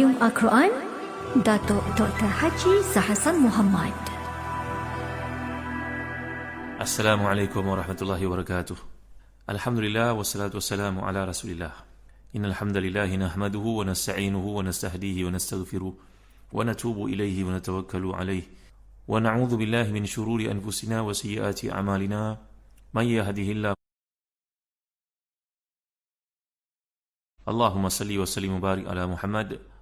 يوم أقرأن داتو دكتور حجي سحسن محمد. السلام عليكم ورحمة الله وبركاته. الحمد لله والصلاة والسلام على رسول الله. إن الحمد لله نحمده ونستعينه ونستهديه ونستغفره ونتوب إليه ونتوكل عليه. ونعوذ بالله من شرور أنفسنا وسيئات أعمالنا. من يهده الله اللهم صل وسلم وبارك على محمد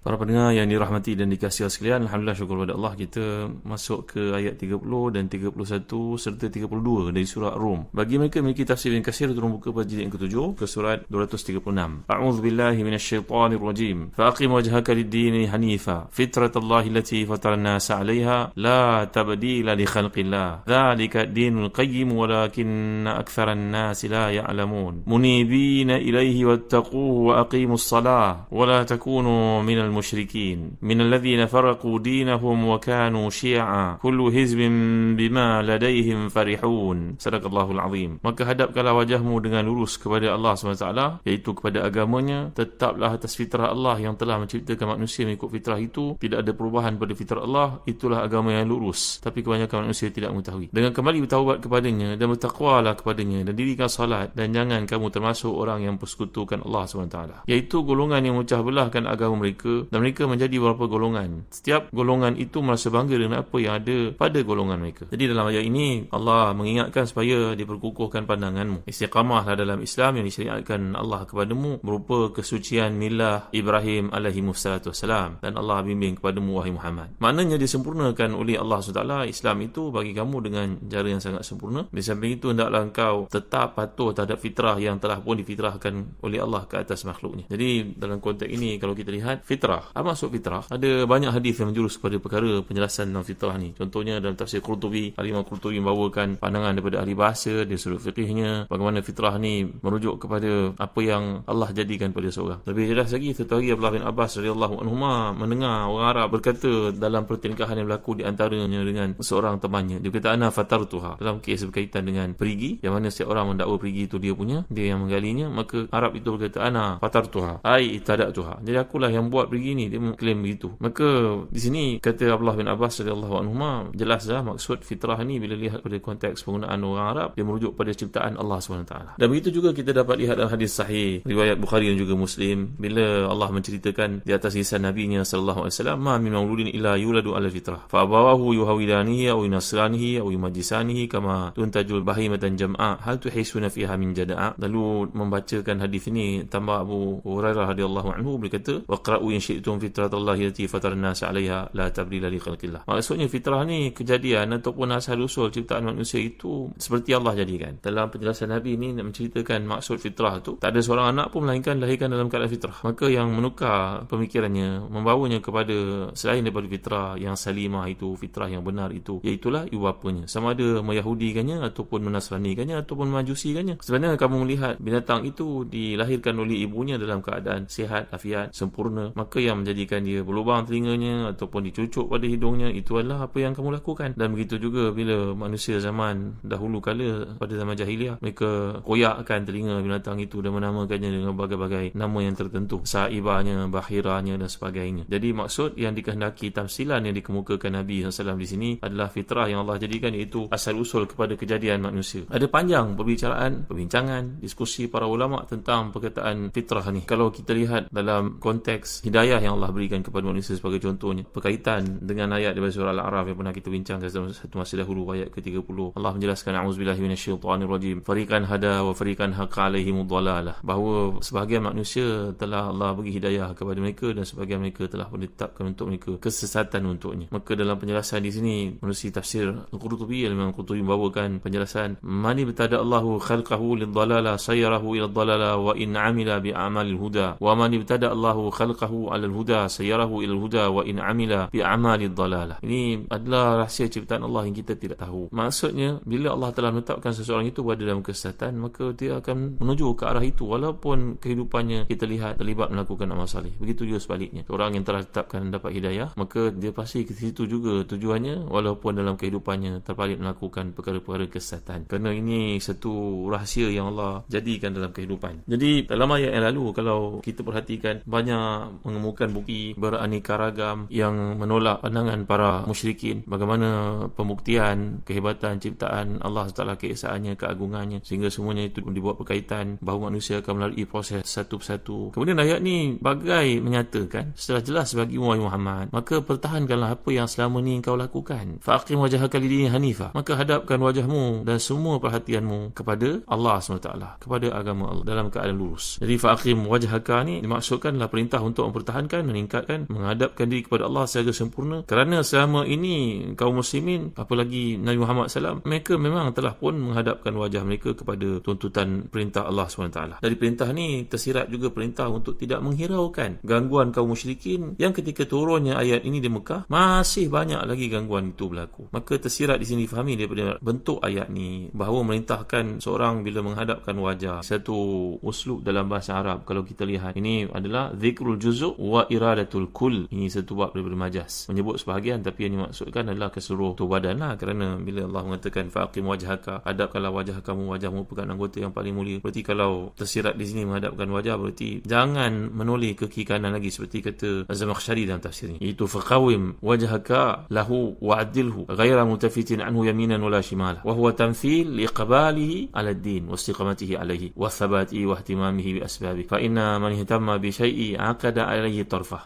Para pendengar yang dirahmati dan dikasihi sekalian, Alhamdulillah syukur kepada Allah kita masuk ke ayat 30 dan 31 serta 32 dari surah Rum. Bagi mereka memiliki tafsir yang kasir, tolong buka pada jilid yang ke-7 ke surat 236. A'udzu billahi minasyaitonir rajim. Faqim wajhaka lid-din hanifa, fitratallahi allati fatara an-nas 'alayha, la tabdila li khalqillah. Dzalika ad-dinul qayyim walakinna aktsara an-nas la ya'lamun. Munibina ilayhi wattaquhu wa aqimus salah wa la takunu minal المشركين من الذين فرقوا دينهم وكانوا شيعا كل حزب بما لديهم فرحون صدق الله العظيم maka hadapkanlah wajahmu dengan lurus kepada Allah SWT iaitu kepada agamanya tetaplah atas fitrah Allah yang telah menciptakan manusia mengikut fitrah itu tidak ada perubahan pada fitrah Allah itulah agama yang lurus tapi kebanyakan manusia tidak mengetahui dengan kembali bertaubat kepadanya dan bertakwalah kepadanya dan dirikan salat dan jangan kamu termasuk orang yang persekutukan Allah SWT iaitu golongan yang memecah belahkan agama mereka dan mereka menjadi beberapa golongan. Setiap golongan itu merasa bangga dengan apa yang ada pada golongan mereka. Jadi dalam ayat ini Allah mengingatkan supaya diperkukuhkan pandanganmu. Istiqamahlah dalam Islam yang disyariatkan Allah kepadamu berupa kesucian milah Ibrahim alaihi wassalam dan Allah bimbing kepadamu wahai Muhammad. Maknanya disempurnakan oleh Allah SWT Islam itu bagi kamu dengan cara yang sangat sempurna. Di samping itu hendaklah engkau tetap patuh terhadap fitrah yang telah pun difitrahkan oleh Allah ke atas makhluknya. Jadi dalam konteks ini kalau kita lihat fitrah fitrah. Apa maksud fitrah? Ada banyak hadis yang menjurus kepada perkara penjelasan tentang fitrah ni. Contohnya dalam tafsir Qurtubi, Al-Imam Qurtubi membawakan pandangan daripada ahli bahasa dari sudut fiqihnya bagaimana fitrah ni merujuk kepada apa yang Allah jadikan pada seorang. Lebih jelas lagi satu hari Abdullah bin Abbas radhiyallahu anhu mendengar orang Arab berkata dalam pertelingkahan yang berlaku di antaranya dengan seorang temannya. Dia kata ana fatartuha dalam kes berkaitan dengan perigi yang mana setiap orang mendakwa perigi itu dia punya, dia yang menggalinya, maka Arab itu berkata ana fatartuha ai itadatuha. Jadi akulah yang buat perigi pergi ni dia mengklaim begitu. Maka di sini kata Abdullah bin Abbas radhiyallahu anhu jelaslah maksud fitrah ni bila lihat pada konteks penggunaan orang Arab dia merujuk pada ciptaan Allah SWT. Dan begitu juga kita dapat lihat dalam hadis sahih riwayat Bukhari dan juga Muslim bila Allah menceritakan di atas lisan Nabi-Nya sallallahu alaihi wasallam ma min mauludin illa yuladu ala fitrah. Fa abawahu yuhawidanihi aw yunasranihi aw yumajjisanihi kama tuntajul bahimatan jam'a. Hal tuhisuna fiha min jada'a lalu membacakan hadis ini tambah Abu Hurairah radhiyallahu anhu berkata waqra'u in syi'tum fitratallahi allati fatarna 'alaiha la tabdila li khalqillah. Maksudnya fitrah ni kejadian ataupun asal usul ciptaan manusia itu seperti Allah jadikan. Dalam penjelasan Nabi ni nak menceritakan maksud fitrah tu, tak ada seorang anak pun melainkan lahirkan dalam keadaan fitrah. Maka yang menukar pemikirannya, membawanya kepada selain daripada fitrah yang salimah itu, fitrah yang benar itu, iaitulah ibu bapanya. Sama ada meyahudikannya ataupun menasranikannya ataupun majusikannya. Sebenarnya kamu melihat binatang itu dilahirkan oleh ibunya dalam keadaan sihat, afiat, sempurna, maka yang menjadikan dia berlubang telinganya ataupun dicucuk pada hidungnya itu adalah apa yang kamu lakukan. Dan begitu juga bila manusia zaman dahulu kala pada zaman jahiliah mereka koyakkan telinga binatang itu dan menamakannya dengan berbagai-bagai nama yang tertentu. Saibahnya, bahiranya dan sebagainya. Jadi maksud yang dikehendaki tamsilan yang dikemukakan Nabi SAW di sini adalah fitrah yang Allah jadikan iaitu asal usul kepada kejadian manusia. Ada panjang perbicaraan, perbincangan, diskusi para ulama tentang perkataan fitrah ni. Kalau kita lihat dalam konteks hidayah hidayah yang Allah berikan kepada manusia sebagai contohnya. Berkaitan dengan ayat daripada surah Al-A'raf yang pernah kita bincangkan dalam satu masa dahulu ayat ke-30 Allah menjelaskan a'udzubillahi minasyaitonirrajim fariqan hada wa fariqan haqa alaihim dhalalah bahawa sebahagian manusia telah Allah bagi hidayah kepada mereka dan sebahagian mereka telah menetapkan untuk mereka kesesatan untuknya. Maka dalam penjelasan di sini menerusi tafsir Al-Qurtubi Imam Al-Qurtubi membawakan penjelasan mani bertada Allahu khalqahu lidhalala sayyarahu ila dhalala wa in amila bi a'malil huda. Wa mani bertada Allahu khalqahu 'alal huda sayarahu ilal huda wa in 'amila bi dalalah. Ini adalah rahsia ciptaan Allah yang kita tidak tahu. Maksudnya bila Allah telah menetapkan seseorang itu berada dalam kesesatan, maka dia akan menuju ke arah itu walaupun kehidupannya kita lihat terlibat melakukan amal saleh. Begitu juga sebaliknya. Orang yang telah ditetapkan dapat hidayah, maka dia pasti ke situ juga tujuannya walaupun dalam kehidupannya terpalit melakukan perkara-perkara kesesatan. Kerana ini satu rahsia yang Allah jadikan dalam kehidupan. Jadi dalam ayat yang lalu kalau kita perhatikan banyak mengemukakan bukti beraneka ragam yang menolak pandangan para musyrikin bagaimana pembuktian kehebatan ciptaan Allah Taala keesaannya keagungannya sehingga semuanya itu dibuat berkaitan bahawa manusia akan melalui proses satu persatu. Kemudian ayat ni bagai menyatakan setelah jelas bagi wahai Muhammad maka pertahankanlah apa yang selama ni kau lakukan. Faqim wajhaka lidini hanifa. Maka hadapkan wajahmu dan semua perhatianmu kepada Allah SWT kepada agama Allah dalam keadaan lurus. Jadi faqim wajhaka ni dimaksudkanlah perintah untuk mempertahankan meningkatkan menghadapkan diri kepada Allah secara sempurna kerana selama ini kaum muslimin apalagi Nabi Muhammad SAW mereka memang telah pun menghadapkan wajah mereka kepada tuntutan perintah Allah SWT. Dari perintah ni tersirat juga perintah untuk tidak menghiraukan gangguan kaum musyrikin yang ketika turunnya ayat ini di Mekah masih banyak lagi gangguan itu berlaku. Maka tersirat di sini fahami daripada bentuk ayat ni bahawa merintahkan seorang bila menghadapkan wajah satu uslub dalam bahasa Arab kalau kita lihat ini adalah zikrul juzuk wa iradatul kul. Ini satu bab daripada majas. Menyebut sebahagian tapi yang dimaksudkan adalah keseluruh tubuh badan lah. Kerana bila Allah mengatakan faqim wajhaka hadapkanlah wajah kamu. Wajah merupakan anggota yang paling mulia. Berarti kalau tersirat di sini menghadapkan wajah berarti jangan menoleh ke kiri kanan lagi seperti kata Zamakhsyari dalam tafsir ini. Itu faqawim wajhaka lahu wa'dilhu ghaira mutafitin anhu yaminan wala shimala wa huwa tamthil liqbalihi ala ad-din wa istiqamatihi alayhi wa thabati wa ihtimamihi bi asbabi fa inna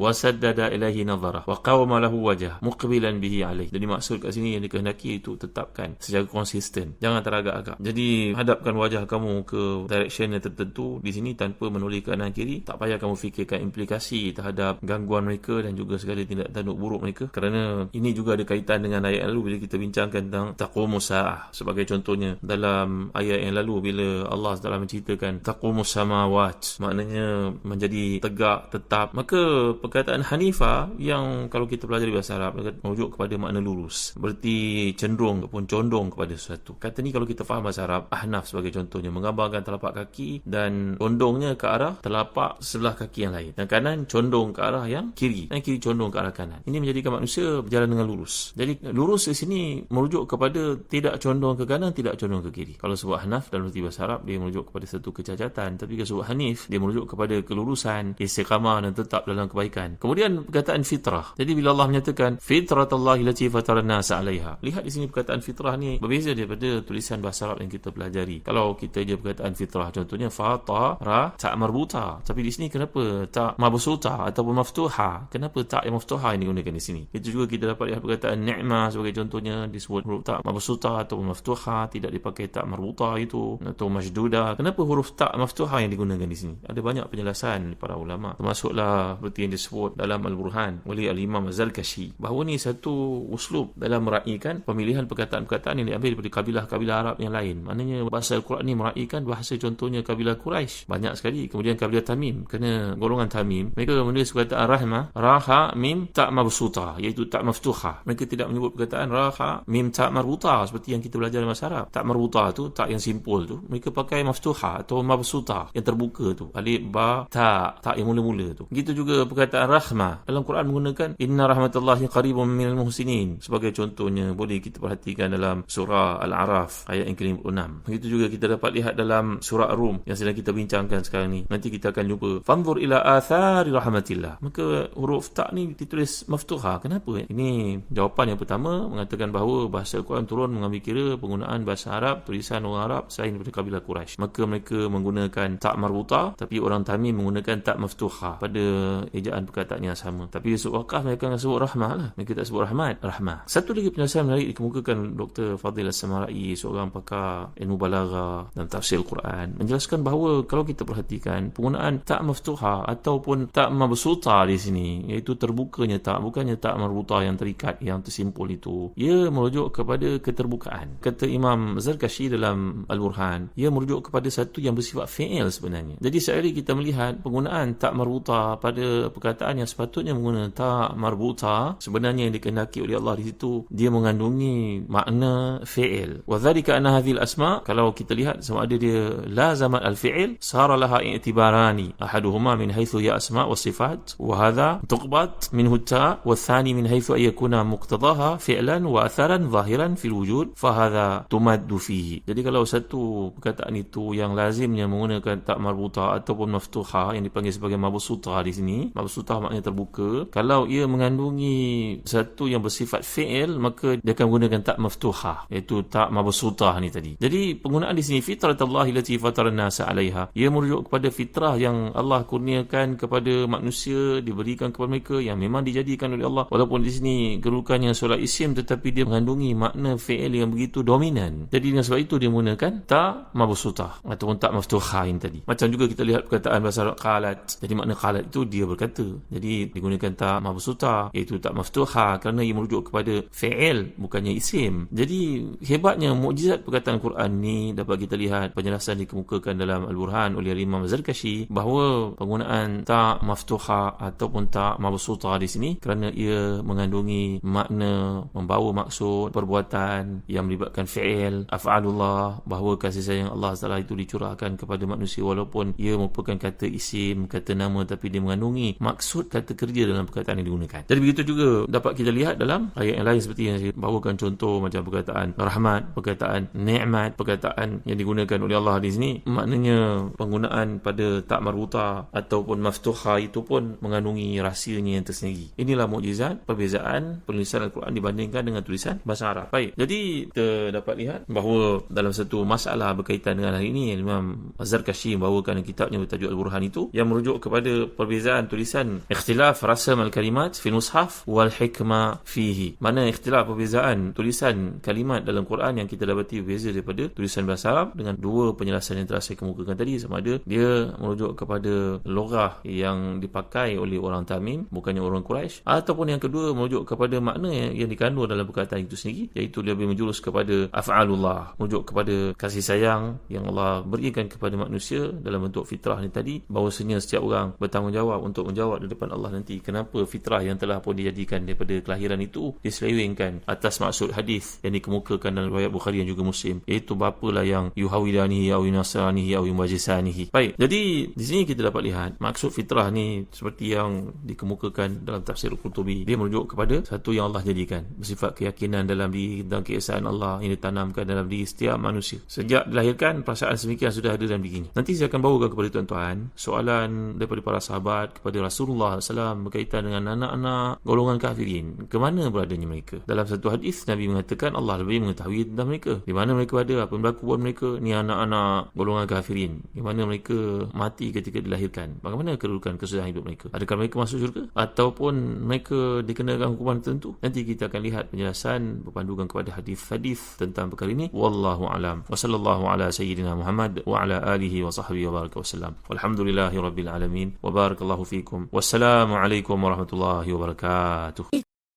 wa saddada ilayhi nadharah wa qawama lahu wajah. Muqbilan bihi alayhi jadi maksud kat sini yang dikehendaki itu tetapkan secara konsisten. Jangan teragak-agak. Jadi hadapkan wajah kamu ke direction yang tertentu di sini tanpa menoleh ke kanan kiri. Tak payah kamu fikirkan implikasi terhadap gangguan mereka dan juga segala tindak tanduk buruk mereka. Kerana ini juga ada kaitan dengan ayat lalu bila kita bincangkan tentang taqumus saah. Sebagai contohnya dalam ayat yang lalu bila Allah telah menceritakan taqumus samawat maknanya menjadi tegak tetap maka perkataan Hanifah yang kalau kita pelajari bahasa Arab merujuk kepada makna lurus. Berarti cenderung ataupun condong kepada sesuatu. Kata ni kalau kita faham bahasa Arab ahnaf sebagai contohnya menggambarkan telapak kaki dan condongnya ke arah telapak sebelah kaki yang lain. Dan kanan condong ke arah yang kiri. Dan kiri condong ke arah kanan. Ini menjadikan manusia berjalan dengan lurus. Jadi lurus di sini merujuk kepada tidak condong ke kanan tidak condong ke kiri. Kalau sebut hanaf dalam reti bahasa Arab dia merujuk kepada satu kecacatan. Tapi kalau sebut hanif dia merujuk kepada kelurusan istiqamah dan tetap dalam kebaikan. Kemudian perkataan fitrah. Jadi bila Allah menyatakan fitratallahi lati fataran nasa alaiha lihat di sini perkataan fitrah ni berbeza daripada tulisan bahasa Arab yang kita pelajari. Kalau kita je perkataan fitrah contohnya fatara tak marbuta. Tapi di sini kenapa tak mabsuta ataupun maftuha? Kenapa tak yang maftuha yang digunakan di sini? Itu juga kita dapat lihat perkataan ni'mah sebagai contohnya disebut huruf tak mabsuta ataupun maftuha tidak dipakai tak marbuta itu atau majduda. Kenapa huruf tak maftuha yang digunakan di sini? Ada banyak penjelasan para ulama. Termasuklah seperti yang disebut dalam al-burhan oleh al-imam az-zalkashi bahawa ni satu uslub dalam meraihkan pemilihan perkataan-perkataan yang diambil daripada kabilah-kabilah Arab yang lain. Maknanya bahasa al-Quran ni meraihkan bahasa contohnya kabilah Quraisy banyak sekali. Kemudian kabilah Tamim kerana golongan Tamim. Mereka menulis perkataan rahmah raha mim tak mabsuta iaitu tak maftuha. Mereka tidak menyebut perkataan raha mim tak marbuta seperti yang kita belajar dalam bahasa Arab. Tak marbuta tu tak yang simpul tu. Mereka pakai maftuha atau mabsuta yang terbuka tu. Alif ba ta tak yang mula-mula tu. Begitu juga perkataan rahmah. Dalam Quran menggunakan inna rahmatullahi qaribun minal muhsinin. Sebagai contohnya boleh kita perhatikan dalam surah al-araf ayat yang ke-56. Begitu juga kita dapat lihat dalam surah rum yang sedang kita bincangkan sekarang ni. Nanti kita akan jumpa. Fanzur ila athari rahmatillah. Maka huruf tak ni ditulis maftuha. Kenapa? Ini jawapan yang pertama mengatakan bahawa bahasa Al-Quran turun mengambil kira penggunaan bahasa Arab tulisan orang Arab selain daripada kabilah Quraisy. Maka mereka menggunakan tak marbuta tapi orang Tamim menggunakan tak maftuha pada ejaan perkataan yang sama. Tapi sebut wakaf mereka akan sebut rahmah lah. Mereka tak sebut rahmat rahmah. Satu lagi penjelasan menarik dikemukakan Dr. Fadil As-Samarai seorang pakar ilmu balagha dan tafsir Al-Quran. Menjelaskan bahawa kalau kita perhatikan penggunaan tak maftuha ataupun tak mabsuta di sini iaitu terbukanya tak bukannya tak marbuta yang terikat yang tersimpul itu ia merujuk kepada keterbukaan. Kata Imam Zarkashi dalam Al-Burhan ia merujuk kepada satu yang bersifat fi'il sebenarnya. Jadi sehari kita melihat penggunaan tak marbuta pada kepada perkataan yang sepatutnya menggunakan ta marbuta sebenarnya yang dikehendaki oleh Allah di situ dia mengandungi makna fi'il. Wa dhalika anna hadhihi al-asma kalau kita lihat sama ada dia lazamat al-fi'il sara laha i'tibarani. Ahaduhuma min haythu ya asma wa sifat wa hadha tuqbat minhu ta wa thani min haythu ay yakuna muqtadaha fi'lan wa atharan zahiran fil wujud fa hadha tumaddu fihi. Jadi kalau satu perkataan itu yang lazimnya menggunakan tak marbuta ataupun maftuha yang dipanggil sebagai mabsuta di sini mabsuta maknanya terbuka kalau ia mengandungi satu yang bersifat fi'il maka dia akan menggunakan tak maftuha iaitu tak mabsuta ni tadi. Jadi penggunaan di sini fitratallahi lati fataran nasa 'alaiha ia merujuk kepada fitrah yang Allah kurniakan kepada manusia diberikan kepada mereka yang memang dijadikan oleh Allah. Walaupun di sini kedudukannya solat isim tetapi dia mengandungi makna fi'il yang begitu dominan. Jadi dengan sebab itu dia menggunakan tak mabsuta ataupun tak maftuha ini tadi. Macam juga kita lihat perkataan bahasa Arab qalat jadi makna qalat itu dia berkata. Jadi digunakan tak mabsuta iaitu tak maftuha kerana ia merujuk kepada fi'il bukannya isim. Jadi hebatnya mukjizat perkataan Quran ni dapat kita lihat penjelasan dikemukakan dalam Al-Burhan oleh Imam Zarkashi bahawa penggunaan tak maftuha ataupun tak mabsuta di sini kerana ia mengandungi makna membawa maksud perbuatan yang melibatkan fi'il af'alullah bahawa kasih sayang Allah Taala itu dicurahkan kepada manusia walaupun ia merupakan kata isim kata nama tapi dia mengandungi maksud kata kerja dalam perkataan yang digunakan. Jadi begitu juga dapat kita lihat dalam ayat yang lain seperti yang saya bawakan contoh macam perkataan rahmat perkataan nikmat perkataan yang digunakan oleh Allah di sini. Maknanya penggunaan pada tak marbuta ataupun maftuha itu pun mengandungi rahsianya yang tersendiri. Inilah mukjizat perbezaan penulisan Al-Quran dibandingkan dengan tulisan bahasa Arab. Baik jadi kita dapat lihat bahawa dalam satu masalah berkaitan dengan hari ini Imam Azhar Kashi membawakan kitabnya bertajuk Al-Burhan itu yang merujuk kepada perbezaan tulisan ikhtilaf rasam al-kalimat fil mushaf wal hikmah fihi. Mana ikhtilaf perbezaan tulisan kalimat dalam Quran yang kita dapati berbeza daripada tulisan bahasa Arab dengan dua penjelasan yang telah saya kemukakan tadi sama ada dia merujuk kepada logah yang dipakai oleh orang Tamim bukannya orang Quraisy ataupun yang kedua merujuk kepada makna yang, yang dikandung dalam perkataan itu sendiri iaitu dia lebih menjurus kepada af'alullah merujuk kepada kasih sayang yang Allah berikan kepada manusia dalam bentuk fitrah ni tadi bahawasanya setiap orang bertanggungjawab untuk menjawab di depan Allah nanti. Kenapa fitrah yang telah pun dijadikan daripada kelahiran itu diselewengkan atas maksud hadis yang dikemukakan dalam riwayat Bukhari dan juga Muslim iaitu bapalah yang yuhawidanihi au yunasranihi au yumajisanihi baik jadi di sini kita dapat lihat maksud fitrah ni seperti yang dikemukakan dalam tafsir Qurtubi dia merujuk kepada satu yang Allah jadikan bersifat keyakinan dalam diri dan keesaan Allah yang ditanamkan dalam diri setiap manusia. Sejak dilahirkan perasaan semikian sudah ada dalam dirinya. Nanti saya akan bawakan kepada tuan-tuan soalan daripada para sahabat kepada Rasulullah SAW berkaitan dengan anak-anak golongan kafirin. Ke mana beradanya mereka. Dalam satu hadis Nabi mengatakan Allah lebih mengetahui tentang mereka. Di mana mereka berada apa berlaku buat mereka ni anak-anak golongan kafirin. Di mana mereka mati ketika dilahirkan. Bagaimana kedudukan kesudahan hidup mereka? Adakah mereka masuk syurga? Ataupun mereka dikenakan hukuman tertentu? Nanti kita akan lihat penjelasan berpandukan kepada hadis-hadis tentang perkara ini. Wallahu alam. Wa sallallahu ala sayyidina Muhammad wa ala alihi wa sahbihi wa baraka wasallam walhamdulillahi rabbil alamin. Wa barakallahu الله فيكم. والسلام عليكم ورحمة الله وبركاته.